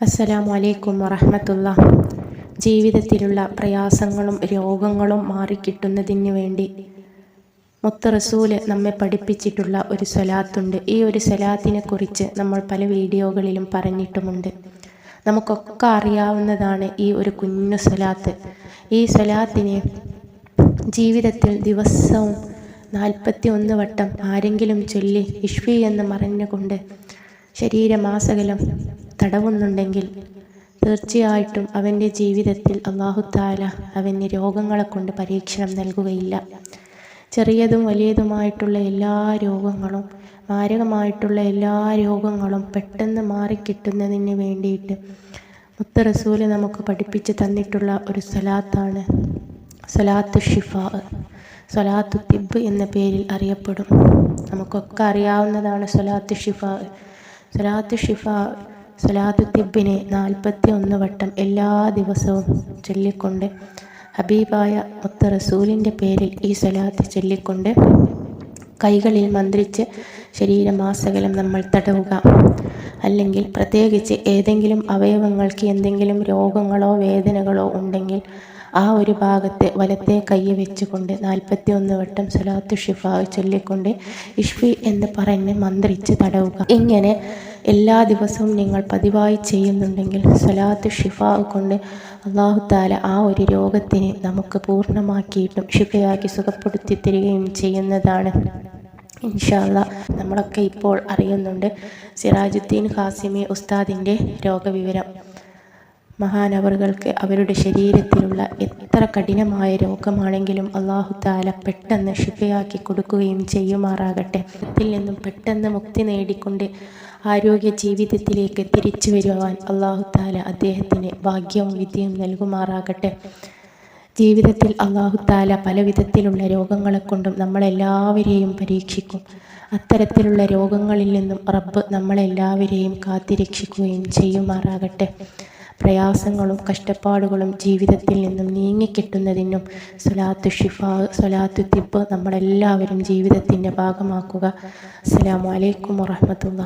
അസ്സലാമു അലൈക്കും വറഹമത്തുള്ള ജീവിതത്തിലുള്ള പ്രയാസങ്ങളും രോഗങ്ങളും മാറിക്കിട്ടുന്നതിന് വേണ്ടി മുത്ത റസൂൽ നമ്മെ പഠിപ്പിച്ചിട്ടുള്ള ഒരു സ്വലാത്തുണ്ട്. ഈ ഒരു സ്വലാത്തിനെ കുറിച്ച് നമ്മൾ പല വീഡിയോകളിലും പറഞ്ഞിട്ടുമുണ്ട്. നമുക്കൊക്കെ അറിയാവുന്നതാണ് ഈ ഒരു കുഞ്ഞു സ്വലാത്ത്. ഈ സ്വലാത്തിനെ ജീവിതത്തിൽ ദിവസവും നാൽപ്പത്തി ഒന്ന് വട്ടം ആരെങ്കിലും ചൊല്ലി ഇഷ്വി എന്ന് മറിഞ്ഞുകൊണ്ട് ശരീരമാസകലം തടവുന്നുണ്ടെങ്കിൽ തീർച്ചയായിട്ടും അവന്റെ ജീവിതത്തിൽ അള്ളാഹുത്താല അവന് രോഗങ്ങളെ കൊണ്ട് പരീക്ഷണം നൽകുകയില്ല. ചെറിയതും വലിയതുമായിട്ടുള്ള എല്ലാ രോഗങ്ങളും മാരകമായിട്ടുള്ള എല്ലാ രോഗങ്ങളും പെട്ടെന്ന് മാറിക്കിട്ടുന്നതിന് വേണ്ടിയിട്ട് മുത്ത റസൂൽ നമുക്ക് പഠിപ്പിച്ച് തന്നിട്ടുള്ള ഒരു സലാത്താണ് സലാത്ത് ഷിഫ സലാത്തു തിബ് എന്ന പേരിൽ അറിയപ്പെടും. നമുക്കൊക്കെ അറിയാവുന്നതാണ് സലാത്ത് ഷിഫ. സലാത്ത് ഷിഫ സലാത്തു തിബിനെ നാൽപ്പത്തി ഒന്ന് വട്ടം എല്ലാ ദിവസവും ചൊല്ലിക്കൊണ്ട് ഹബീബായ മുത്ത റസൂലിന്റെ പേരിൽ ഈ സലാത്ത് ചൊല്ലിക്കൊണ്ട് കൈകളിൽ മന്ത്രിച്ച് ശരീരമാസകലം നമ്മൾ തടവുക. അല്ലെങ്കിൽ പ്രത്യേകിച്ച് ഏതെങ്കിലും അവയവങ്ങൾക്ക് എന്തെങ്കിലും രോഗങ്ങളോ വേദനകളോ ഉണ്ടെങ്കിൽ ആ ഒരു ഭാഗത്ത് വലത്തെ കൈ വെച്ചുകൊണ്ട് നാൽപ്പത്തി ഒന്ന് വട്ടം സലാത്തു ഷിഫ ചൊല്ലിക്കൊണ്ട് ഇഷ്ഫി എന്ന് പറഞ്ഞ് മന്ത്രിച്ച് തടവുക. ഇങ്ങനെ എല്ലാ ദിവസവും നിങ്ങൾ പതിവായി ചെയ്യുന്നുണ്ടെങ്കിൽ സ്വലാത്ത് ഷിഫ കൊണ്ട് അള്ളാഹു താല ആ ഒരു രോഗത്തിനെ നമുക്ക് പൂർണമാക്കിയിട്ടും ഷിഫയാക്കി സുഖപ്പെടുത്തി തരികയും ചെയ്യുന്നതാണ്. ഇൻഷാല്ല നമ്മളൊക്കെ ഇപ്പോൾ അറിയുന്നുണ്ട് സിറാജുദ്ദീൻ ഖാസിമി ഉസ്താദിന്റെ രോഗവിവരം. മഹാനവറുകൾക്ക് അവരുടെ ശരീരത്തിലുള്ള എത്ര കഠിനമായ രോഗമാണെങ്കിലും അള്ളാഹു താല പെട്ടെന്ന് ഷിഫയാക്കി കൊടുക്കുകയും ചെയ്യുമാറാകട്ടെ. ഇതിൽ നിന്നും പെട്ടെന്ന് മുക്തി നേടിക്കൊണ്ട് ആരോഗ്യ ജീവിതത്തിലേക്ക് തിരിച്ചു വരുവാൻ അള്ളാഹു താല അദ്ദേഹത്തിന് ഭാഗ്യവും വിദ്യയും നൽകുമാറാകട്ടെ. ജീവിതത്തിൽ അള്ളാഹു താല പല വിധത്തിലുള്ള രോഗങ്ങളെ കൊണ്ടും നമ്മളെല്ലാവരെയും പരീക്ഷിക്കും. അത്തരത്തിലുള്ള രോഗങ്ങളിൽ നിന്നും റബ്ബ് നമ്മളെല്ലാവരെയും കാത്തിരക്ഷിക്കുകയും ചെയ്യുമാറാകട്ടെ. പ്രയാസങ്ങളും കഷ്ടപ്പാടുകളും ജീവിതത്തിൽ നിന്നും നീങ്ങിക്കിട്ടുന്നതിനും സ്വലാത്തു ഷിഫ സ്വലാത്തു തിബ് നമ്മളെല്ലാവരും ജീവിതത്തിന്റെ ഭാഗമാക്കുക. അസ്സാം വലൈക്കും വാഹമത്തുള്ള